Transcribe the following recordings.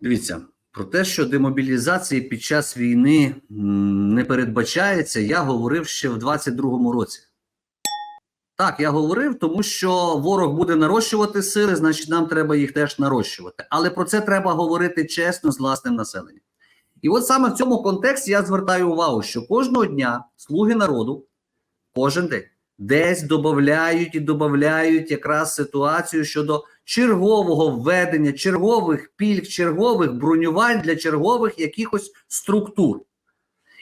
Дивіться, про те, що демобілізації під час війни не передбачається, я говорив ще в 22-му році. Так, я говорив, тому що ворог буде нарощувати сили, значить, нам треба їх теж нарощувати. Але про це треба говорити чесно з власним населенням. І от саме в цьому контексті я звертаю увагу, що кожного дня слуги народу, кожен день, десь додають і додають якраз ситуацію щодо чергового введення, чергових пільг, чергових бронювань для чергових якихось структур.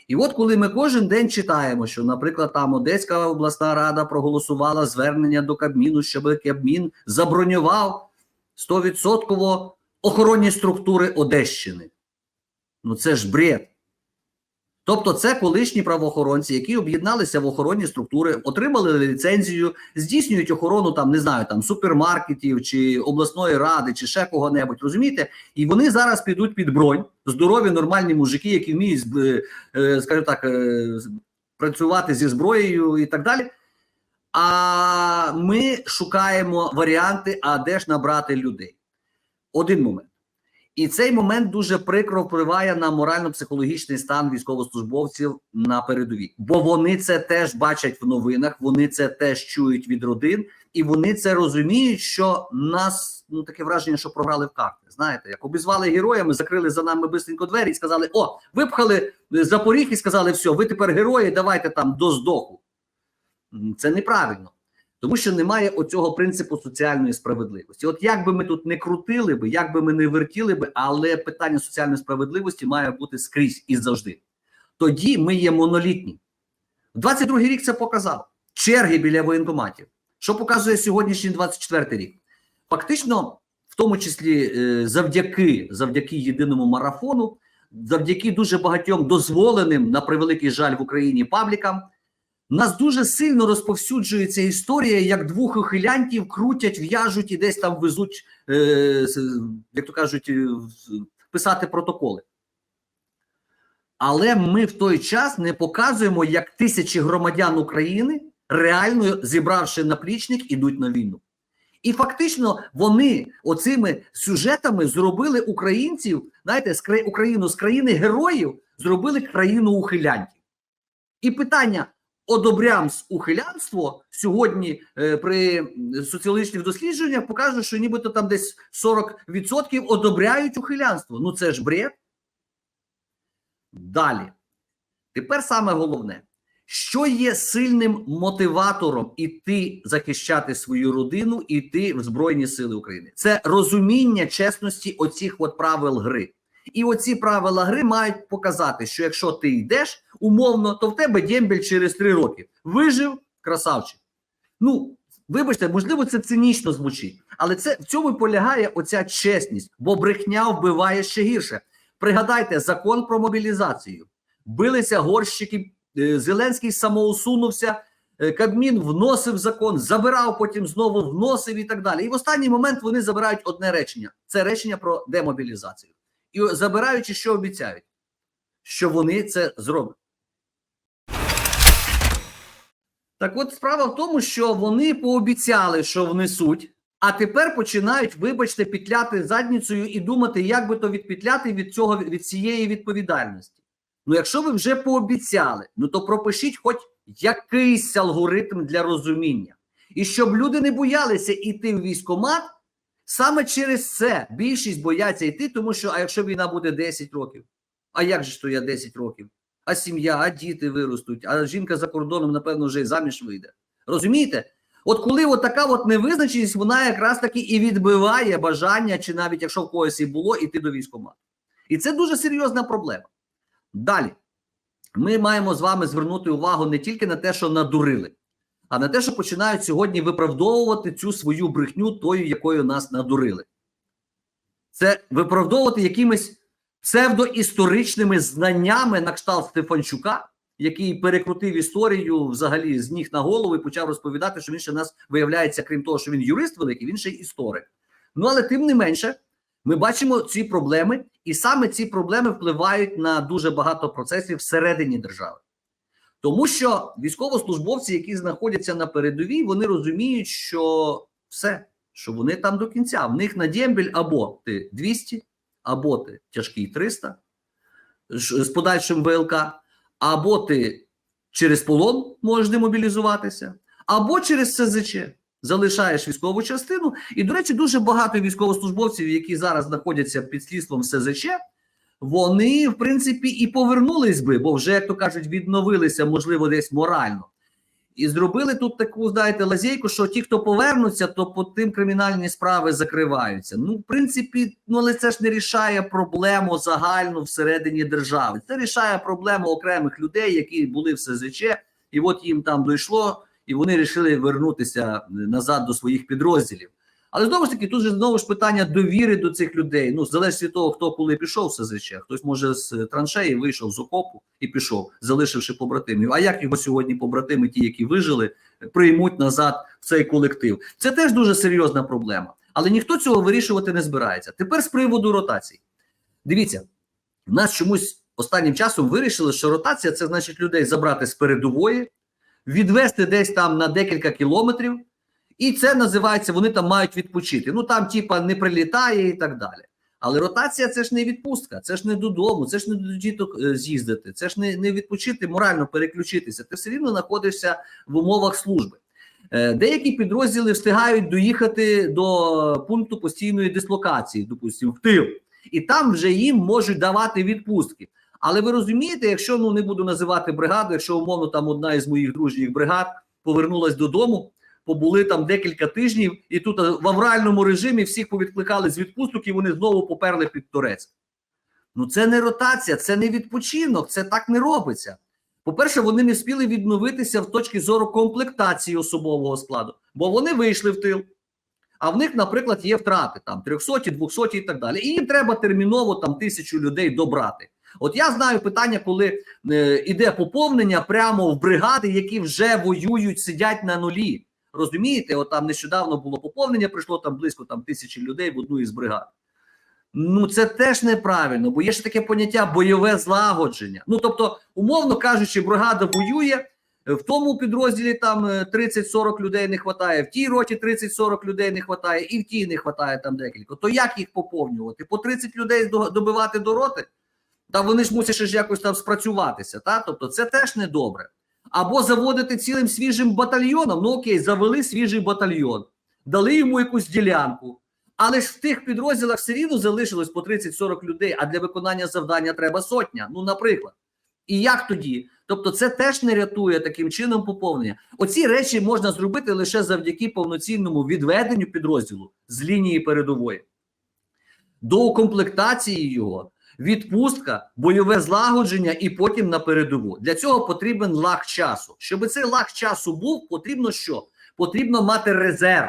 І от коли ми кожен день читаємо, що, наприклад, там Одеська обласна рада проголосувала звернення до Кабміну, щоб Кабмін забронював 100% охоронні структури Одещини. Ну це ж бред. Тобто, це колишні правоохоронці, які об'єдналися в охоронні структури, отримали ліцензію, здійснюють охорону там, не знаю, там супермаркетів чи обласної ради, чи ще кого-небудь, розумієте? І вони зараз підуть під бронь, здорові, нормальні мужики, які вміють, е, е, скажімо так, е, працювати зі зброєю і так далі. А ми шукаємо варіанти, а де ж набрати людей. Один момент. І цей момент дуже прикро впливає на морально-психологічний стан військовослужбовців на передовій, бо вони це теж бачать в новинах, вони це теж чують від родин, і вони це розуміють, що нас ну таке враження, що програли в карти. Знаєте, як обізвали героями, закрили за нами бистренько двері і сказали: О, випхали запоріг і сказали, все, ви тепер герої, давайте там до здоху. Це неправильно. Тому що немає оцього принципу соціальної справедливості. От як би ми тут не крутили би, як би ми не вертіли би, але питання соціальної справедливості має бути скрізь і завжди. Тоді ми є монолітні. 22-й рік це показав. Черги біля воєнкоматів. Що показує сьогоднішній 24-й рік? Фактично, в тому числі е, завдяки, завдяки єдиному марафону, завдяки дуже багатьом дозволеним, на превеликий жаль в Україні паблікам, у нас дуже сильно розповсюджується історія, як двох ухилянтів крутять, в'яжуть і десь там везуть, е, як то кажуть, е, писати протоколи. Але ми в той час не показуємо, як тисячі громадян України, реально зібравши наплічник, ідуть на війну. І фактично вони оцими сюжетами зробили українців, знаєте, з кра- Україну з країни героїв зробили країну ухилянтів. І питання: одобрямс ухилянство сьогодні е, при соціологічних дослідженнях покаже, що нібито там десь 40% одобряють ухилянство. Ну це ж бред. Далі. Тепер саме головне, що є сильним мотиватором іти захищати свою родину, іти в Збройні Сили України. Це розуміння чесності оцих от правил гри. І оці правила гри мають показати, що якщо ти йдеш умовно, то в тебе дембель через три роки. Вижив красавчик. Ну, вибачте, можливо, це цинічно звучить, але це в цьому полягає оця чесність, бо брехня вбиває ще гірше. Пригадайте закон про мобілізацію. Билися горщики, е, Зеленський самоусунувся, е, Кабмін вносив закон, забирав, потім знову вносив і так далі. І в останній момент вони забирають одне речення: це речення про демобілізацію. І забираючи, що обіцяють, що вони це зроблять. Так от справа в тому, що вони пообіцяли, що внесуть, а тепер починають, вибачте, петляти задницею і думати, як би то відпетляти від цього від цієї відповідальності. Ну, якщо ви вже пообіцяли, ну то пропишіть хоч якийсь алгоритм для розуміння. І щоб люди не боялися йти в військкомат, саме через це більшість бояться йти, тому що а якщо війна буде 10 років, а як же ж то я 10 років? А сім'я, а діти виростуть, а жінка за кордоном, напевно, вже і заміж вийде. Розумієте? От коли от така от невизначеність, вона якраз таки і відбиває бажання, чи навіть якщо в когось і було, іти до військкомату. І це дуже серйозна проблема. Далі, ми маємо з вами звернути увагу не тільки на те, що надурили, а на те, що починають сьогодні виправдовувати цю свою брехню тою, якою нас надурили. Це виправдовувати якимись псевдоісторичними знаннями на кшталт Стефанчука, який перекрутив історію взагалі з ніг на голову і почав розповідати, що він ще нас виявляється, крім того, що він юрист великий, він ще й історик. Ну але тим не менше, ми бачимо ці проблеми, і саме ці проблеми впливають на дуже багато процесів всередині держави. Тому що військовослужбовці, які знаходяться на передовій, вони розуміють, що все, що вони там до кінця. В них на дембель або ти 200, або ти тяжкий 300 з подальшим ВЛК, або ти через полон можеш демобілізуватися, або через СЗЧ залишаєш військову частину. І, до речі, дуже багато військовослужбовців, які зараз знаходяться під слідством СЗЧ, вони, в принципі, і повернулись би, бо вже, як то кажуть, відновилися, можливо, десь морально. І зробили тут таку, знаєте, лазейку, що ті, хто повернуться, то по тим кримінальні справи закриваються. Ну, в принципі, ну але це ж не рішає проблему загальну всередині держави. Це рішає проблему окремих людей, які були в СЗЧ, і от їм там дійшло, і вони вирішили вернутися назад до своїх підрозділів. Але знову ж таки, тут же знову ж питання довіри до цих людей. Ну, залежить від того, хто коли пішов в СЗЧ. Хтось може з траншеї вийшов з окопу і пішов, залишивши побратимів. А як його сьогодні побратими, ті, які вижили, приймуть назад в цей колектив? Це теж дуже серйозна проблема. Але ніхто цього вирішувати не збирається. Тепер з приводу ротацій. Дивіться, в нас чомусь останнім часом вирішили, що ротація це значить людей забрати з передової, відвести десь там на декілька кілометрів. І це називається, вони там мають відпочити. Ну там, типа, не прилітає і так далі. Але ротація це ж не відпустка, це ж не додому, це ж не до діток е, з'їздити, це ж не, не відпочити, морально переключитися. Ти все рівно знаходишся в умовах служби. Е, Деякі підрозділи встигають доїхати до пункту постійної дислокації, допустимо, в тил, і там вже їм можуть давати відпустки. Але ви розумієте, якщо ну не буду називати бригаду, якщо умовно там одна із моїх дружніх бригад повернулась додому, побули там декілька тижнів, і тут е, в авральному режимі всіх повідкликали з відпусток, і вони знову поперли під Турецьк. Ну це не ротація, це не відпочинок, це так не робиться. По-перше, вони не встигли відновитися в точки зору комплектації особового складу, бо вони вийшли в тил. А в них, наприклад, є втрати там 300, 200 і так далі. І їм треба терміново там тисячу людей добрати. От я знаю питання, коли е, іде поповнення прямо в бригади, які вже воюють, сидять на нулі. Розумієте, от там нещодавно було поповнення, прийшло там близько там тисячі людей в одну із бригад. Ну це теж неправильно, бо є ж таке поняття бойове злагодження. Ну тобто, умовно кажучи, бригада воює. В тому підрозділі там е, 30-40 людей не вистачає, в тій роті 30-40 людей не вистачає, і в тій не вистачає там декілька. То як їх поповнювати? По 30 людей добивати до роти? Та вони ж мусять ж якось там спрацюватися. Та? Тобто це теж не добре. Або заводити цілим свіжим батальйоном. Ну окей, завели свіжий батальйон, дали йому якусь ділянку. Але ж в тих підрозділах все рівно залишилось по 30-40 людей, а для виконання завдання треба сотня. Ну, наприклад. І як тоді? Тобто, це теж не рятує таким чином поповнення. Оці речі можна зробити лише завдяки повноцінному відведенню підрозділу з лінії передової, доукомплектації його, відпустка, бойове злагодження і потім на передову. Для цього потрібен лаг часу. Щоб цей лаг часу був, потрібно що? Потрібно мати резерв.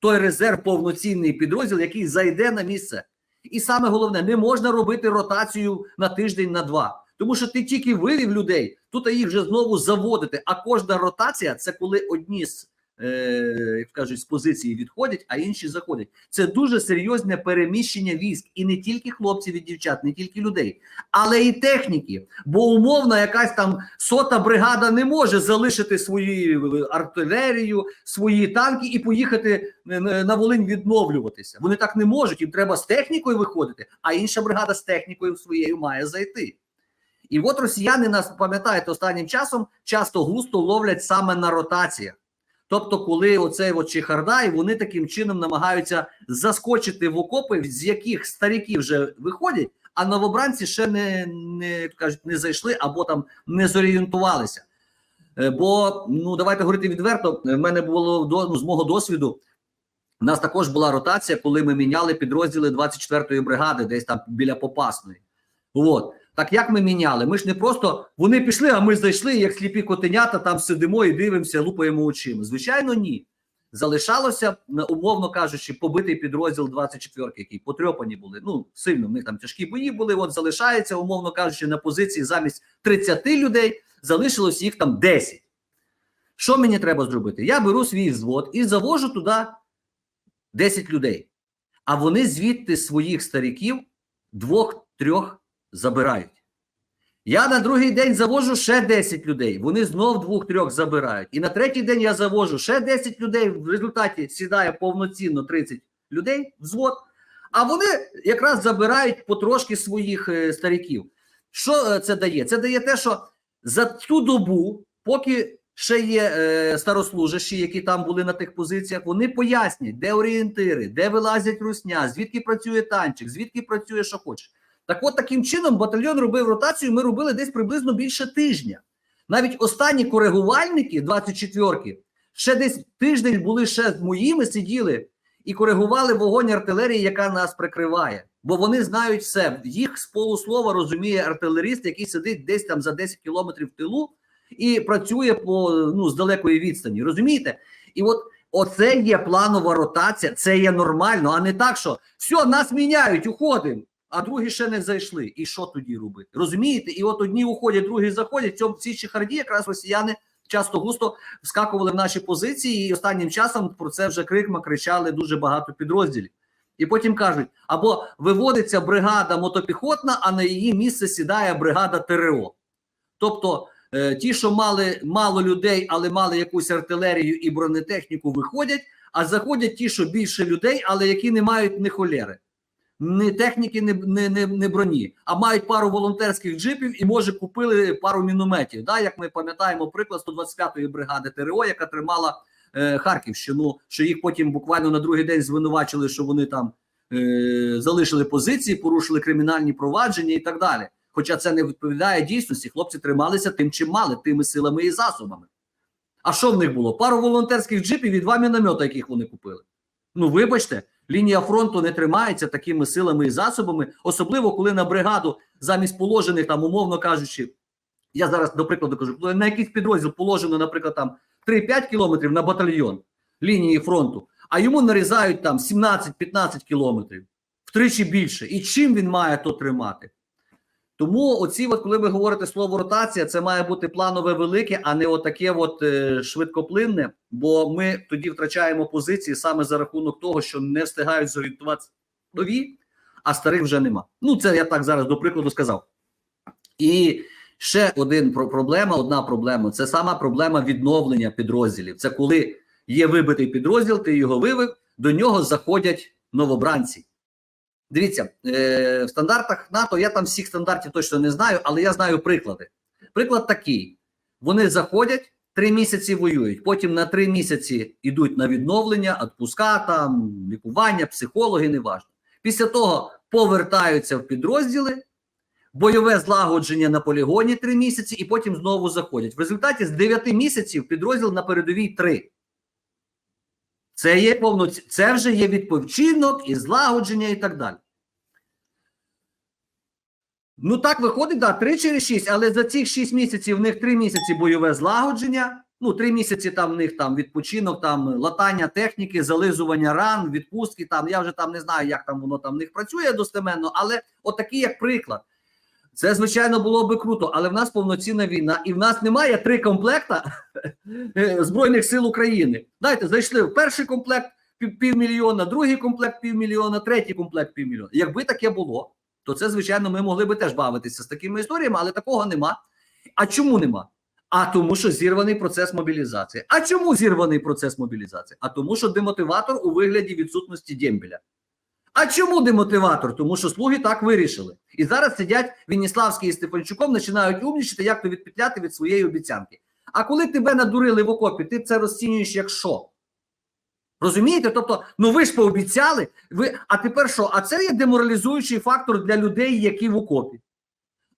Той резерв повноцінний підрозділ, який зайде на місце. І саме головне, не можна робити ротацію на тиждень на два. Тому що ти тільки вивів людей, тут їх вже знову заводити. А кожна ротація це коли одні з як кажуть, з позиції відходять, а інші заходять. Це дуже серйозне переміщення військ, і не тільки хлопців і дівчат, не тільки людей, але і техніки. Бо умовно, якась там сота бригада не може залишити свою е, артилерію, свої танки і поїхати е, на Волинь відновлюватися. Вони так не можуть. Їм треба з технікою виходити, а інша бригада з технікою своєю має зайти. І от росіяни нас пам'ятаєте останнім часом часто густо ловлять саме на ротаціях. Тобто, коли оцей от вони таким чином намагаються заскочити в окопи, з яких старіки вже виходять, а новобранці ще не, не кажуть, не зайшли або там не зорієнтувалися. Е, Бо ну давайте говорити відверто. В мене було до ну, з мого досвіду. У нас також була ротація, коли ми міняли підрозділи 24-ї бригади, десь там біля Попасної. От. Так як ми міняли? Ми ж не просто вони пішли, а ми зайшли, як сліпі котенята, там сидимо і дивимося, лупаємо очима. Звичайно, ні. Залишалося, умовно кажучи, побитий підрозділ 24, який потрьопані були. Ну, сильно в них там тяжкі бої були. От залишається, умовно кажучи, на позиції замість 30 людей залишилось їх там 10. Що мені треба зробити? Я беру свій взвод і завожу туди 10 людей. А вони звідти своїх стариків двох-трьох забирають. Я на другий день завожу ще 10 людей. Вони знов двох-трьох забирають. І на третій день я завожу ще 10 людей. В результаті сідає повноцінно 30 людей, взвод. А вони якраз забирають потрошки своїх е, стариків. Що е, це дає? Це дає те, що за ту добу, поки ще є е, старослужащі, які там були на тих позиціях, вони пояснять, де орієнтири, де вилазять русня, звідки працює танчик, звідки працює що хочеш. Так от таким чином батальйон робив ротацію. Ми робили десь приблизно більше тижня. Навіть останні коригувальники, 24-ки, ще десь тиждень були ще з моїми, сиділи і коригували вогонь артилерії, яка нас прикриває. Бо вони знають все. Їх з полуслова розуміє артилеріст, який сидить десь там за 10 кілометрів в тилу і працює по ну з далекої відстані. Розумієте? І от оце є планова ротація, це є нормально, а не так, що все, нас міняють, уходимо. А другі ще не зайшли. І що тоді робити? Розумієте? І от одні уходять, другі заходять. В цьому в цій якраз росіяни часто густо вскакували в наші позиції, і останнім часом про це вже крикма кричали дуже багато підрозділів. І потім кажуть: або виводиться бригада мотопіхотна, а на її місце сідає бригада ТРО. Тобто е, ті, що мали мало людей, але мали якусь артилерію і бронетехніку, виходять, а заходять ті, що більше людей, але які не мають ні холєри, ні техніки, ні, ні, ні, ні броні, а мають пару волонтерських джипів і може купили пару мінометів. Да? Як ми пам'ятаємо, приклад 125-ї бригади ТРО, яка тримала е, Харківщину, що їх потім буквально на другий день звинувачили, що вони там е, залишили позиції, порушили кримінальні провадження і так далі. Хоча це не відповідає дійсності, хлопці трималися тим, чим мали, тими силами і засобами. А що в них було? Пару волонтерських джипів і два міномета, яких вони купили. Ну, вибачте, лінія фронту не тримається такими силами і засобами, особливо коли на бригаду замість положених, там, умовно кажучи, я зараз до прикладу кажу, на якийсь підрозділ положено, наприклад, там 3-5 кілометрів на батальйон лінії фронту, а йому нарізають там 17-15 кілометрів, втричі більше. І чим він має то тримати? Тому, оці, от, коли ви говорите слово ротація, це має бути планове велике, а не отаке от е, швидкоплинне, бо ми тоді втрачаємо позиції саме за рахунок того, що не встигають зорієнтуватися нові, а старих вже нема. Ну, це я так зараз до прикладу сказав. І ще один про проблема, одна проблема це сама проблема відновлення підрозділів. Це коли є вибитий підрозділ, ти його вивив, до нього заходять новобранці. Дивіться, е, в стандартах НАТО я там всіх стандартів точно не знаю, але я знаю приклади. Приклад такий: вони заходять, три місяці воюють, потім на три місяці йдуть на відновлення, відпуска, там, лікування, психологи, неважно. Після того повертаються в підрозділи, бойове злагодження на полігоні три місяці, і потім знову заходять. В результаті з 9 місяців підрозділ на передовій 3. Це є повноці... це вже є відпочинок і злагодження, і так далі. Ну так виходить, да, 3 через 6, але за цих 6 місяців в них 3 місяці бойове злагодження. Ну, 3 місяці там в них там відпочинок, там латання техніки, зализування ран, відпустки. Там я вже там не знаю, як там воно там в них працює достеменно, але отакий як приклад. Це, звичайно, було би круто, але в нас повноцінна війна, і в нас немає три комплекта Збройних сил України. Дайте, зайшли в перший комплект півмільйона, другий комплект півмільйона, третій комплект півмільйона. Якби таке було, то це, звичайно, ми могли би теж бавитися з такими історіями, але такого нема. А чому нема? А тому, що зірваний процес мобілізації. А чому зірваний процес мобілізації? А тому, що демотиватор у вигляді відсутності дембеля. А чому демотиватор? Тому що слуги так вирішили. І зараз сидять Вініславський і Стефанчуком, починають умнічити, як то відпетляти від своєї обіцянки. А коли тебе надурили в окопі, ти це розцінюєш як що? Розумієте? Тобто, ну ви ж пообіцяли, ви, а тепер що? А це є деморалізуючий фактор для людей, які в окопі.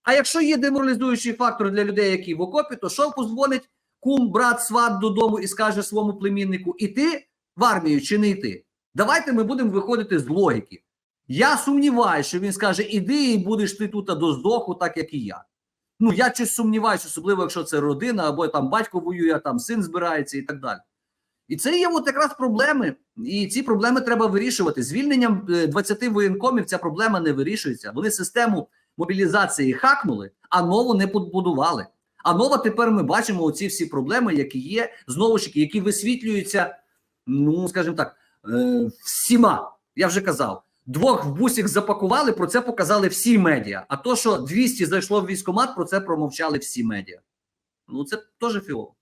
А якщо є деморалізуючий фактор для людей, які в окопі, то що позвонить кум, брат, сват додому і скаже своєму племіннику: іти в армію чи не йти? Давайте ми будемо виходити з логіки. Я сумніваюся, що він скаже: іди і будеш ти тут до здоху, так як і я. Ну я щось сумніваюся, особливо якщо це родина, або там батько воює, там син збирається і так далі. І це є от якраз проблеми, і ці проблеми треба вирішувати. Звільненням е, 20 воєнкомів ця проблема не вирішується. Вони систему мобілізації хакнули, а нову не побудували. А нова тепер ми бачимо оці всі проблеми, які є, знову ж таки, які висвітлюються, ну скажімо так, е, всіма. Я вже казав, двох в бусик запакували, про це показали всі медіа. А то, що 200 зайшло в військкомат, про це промовчали всі медіа. Ну це теж фіово.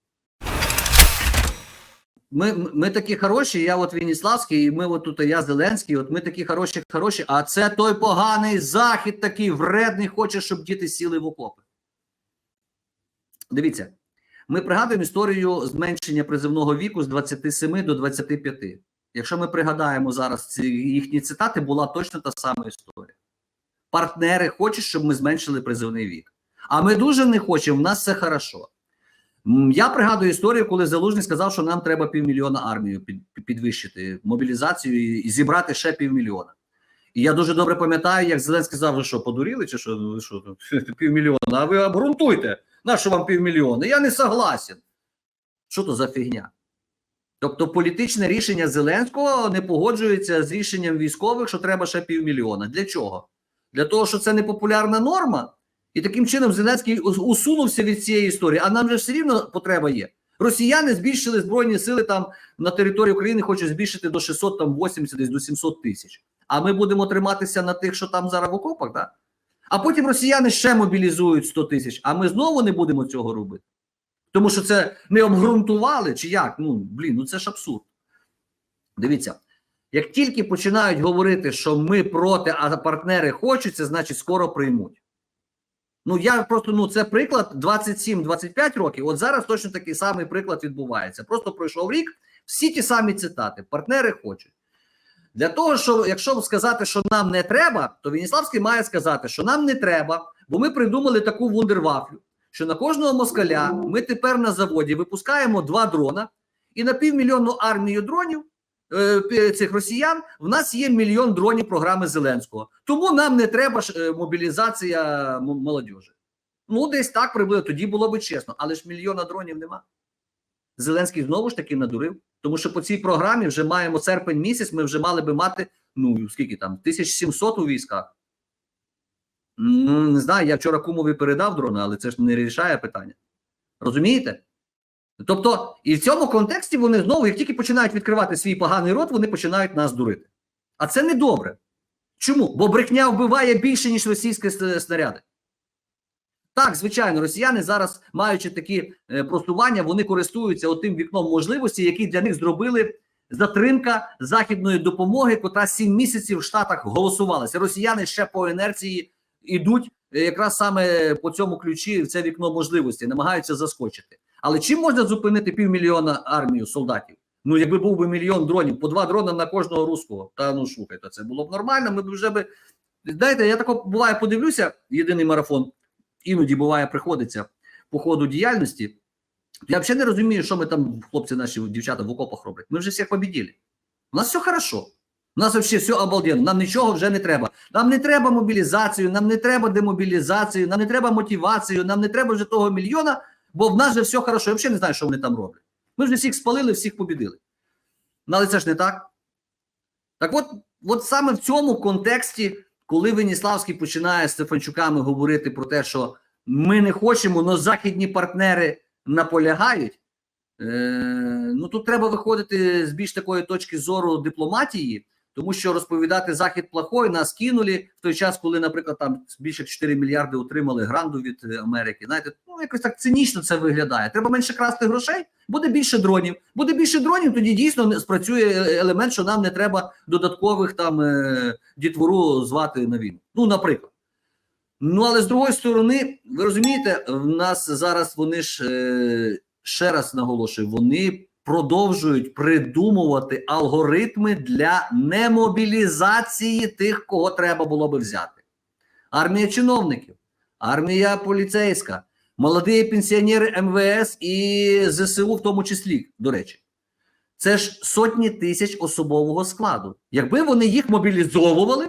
ми, ми такі хороші, я от Веніславський, і ми от тут, я Зеленський, от ми такі хороші, хороші, а це той поганий захід такий вредний, хоче, щоб діти сіли в окопи. Дивіться, ми пригадуємо історію зменшення призивного віку з 27 до 25. Якщо ми пригадаємо зараз ці їхні цитати, була точно та сама історія. Партнери хочуть, щоб ми зменшили призивний вік. А ми дуже не хочемо, в нас все хорошо. Я пригадую історію, коли Залужний сказав, що нам треба півмільйона армію підвищити, мобілізацію і, зібрати ще півмільйона. І я дуже добре пам'ятаю, як Зеленський сказав, ви що, подуріли, чи що, ви що півмільйона, а ви обґрунтуйте, на що вам півмільйона? Я не согласен. Що то за фігня? Тобто політичне рішення Зеленського не погоджується з рішенням військових, що треба ще півмільйона. Для чого? Для того, що це непопулярна норма, і таким чином Зеленський усунувся від цієї історії. А нам же все рівно потреба є. Росіяни збільшили збройні сили там на території України, хочуть збільшити до 680, десь до 700 тисяч. А ми будемо триматися на тих, що там зараз в окопах, так? А потім росіяни ще мобілізують 100 тисяч, а ми знову не будемо цього робити. Тому що це не обґрунтували, чи як? Ну, блін, ну це ж абсурд. Дивіться, як тільки починають говорити, що ми проти, а партнери хочуть, значить скоро приймуть. Ну, я просто ну це приклад 27-25 років. От зараз точно такий самий приклад відбувається. Просто пройшов рік, всі ті самі цитати. Партнери хочуть. Для того, що якщо сказати, що нам не треба, то Веніславський має сказати, що нам не треба, бо ми придумали таку вундервафлю, що на кожного москаля ми тепер на заводі випускаємо два дрона, і на півмільйонну армію дронів е, цих росіян в нас є мільйон дронів програми Зеленського. Тому нам не треба ж, е, мобілізація молодіжі. Ну, десь так приблизно, тоді було би чесно, але ж мільйона дронів нема. Зеленський знову ж таки надурив, тому що по цій програмі вже маємо серпень місяць, ми вже мали би мати, ну скільки там, 1700 у військах. Ну, не знаю, я вчора кумові передав дрона, але це ж не рішає питання. Розумієте? Тобто, і в цьому контексті вони знову, як тільки починають відкривати свій поганий рот, вони починають нас дурити. А це не добре. Чому? Бо брехня вбиває більше, ніж російські снаряди. Так, звичайно, росіяни зараз, маючи такі е, просування, вони користуються отим вікном можливості, які для них зробили затримка західної допомоги, котра 7 місяців в Штатах голосувалася. Росіяни ще по інерції йдуть е, якраз саме по цьому ключі в це вікно можливості, намагаються заскочити. Але чим можна зупинити півмільйона армію солдатів? Ну, якби був би мільйон дронів, по два дрона на кожного руського. Та ну слухайте, це було б нормально. Ми б вже би. Знаєте, я тако буває подивлюся, єдиний марафон, іноді буває, приходиться по ходу діяльності. Я взагалі не розумію, що ми там, хлопці наші дівчата в окопах роблять. Ми вже всіх побіділи. У нас все хорошо. У нас взагалі все обалденно. Нам нічого вже не треба. Нам не треба мобілізацію, нам не треба демобілізацію, нам не треба мотивацію, нам не треба вже того мільйона, бо в нас вже все хорошо. Я взагалі не знаю, що вони там роблять. Ми вже всіх спалили, всіх побідили. Ну, але це ж не так. Так от, от саме в цьому контексті, коли Веніславський починає з Стефанчуками говорити про те, що ми не хочемо, але західні партнери наполягають. Е, ну тут треба виходити з більш такої точки зору дипломатії, тому що розповідати захід плохой, нас кинули в той час, коли, наприклад, там більше 4 мільярди отримали гранду від Америки. Знаєте, ну якось так цинічно це виглядає. Треба менше красти грошей, буде більше дронів. Буде більше дронів, тоді дійсно спрацює е, елемент, що нам не треба додаткових там е, дітвору звати на війну. Ну, наприклад. Ну, але з другої сторони, ви розумієте, в нас зараз вони ж е, ще раз наголошую, вони продовжують придумувати алгоритми для немобілізації тих, кого треба було би взяти. Армія чиновників, армія поліцейська, молоді пенсіонери МВС і ЗСУ, в тому числі, до речі. Це ж сотні тисяч особового складу. Якби вони їх мобілізовували,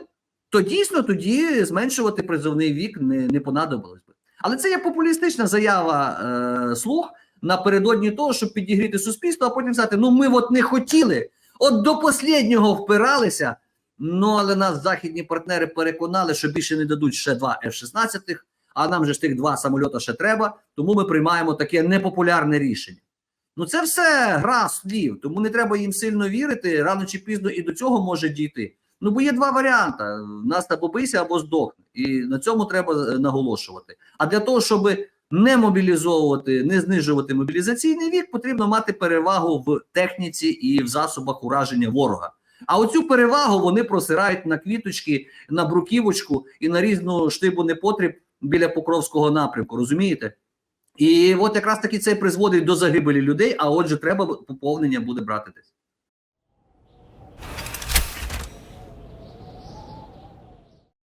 то дійсно тоді зменшувати призовний вік не, не понадобилось би. Але це є популістична заява е, слуг напередодні того, щоб підігріти суспільство, а потім сказати: ну ми от не хотіли, от до останнього впиралися. Ну але нас західні партнери переконали, що більше не дадуть ще два F-16, а нам же ж тих два самольота ще треба, тому ми приймаємо таке непопулярне рішення. Ну це все гра слів, тому не треба їм сильно вірити. Рано чи пізно і до цього може дійти. Ну, бо є два варіанти: нас або бийся, або здохне. І на цьому треба е, наголошувати. А для того, щоб не мобілізовувати, не знижувати мобілізаційний вік, потрібно мати перевагу в техніці і в засобах ураження ворога. А оцю перевагу вони просирають на квіточки, на бруківочку і на різну штибу непотріб біля Покровського напрямку. Розумієте? І от якраз таки це призводить до загибелі людей. А отже, треба поповнення буде брати десь.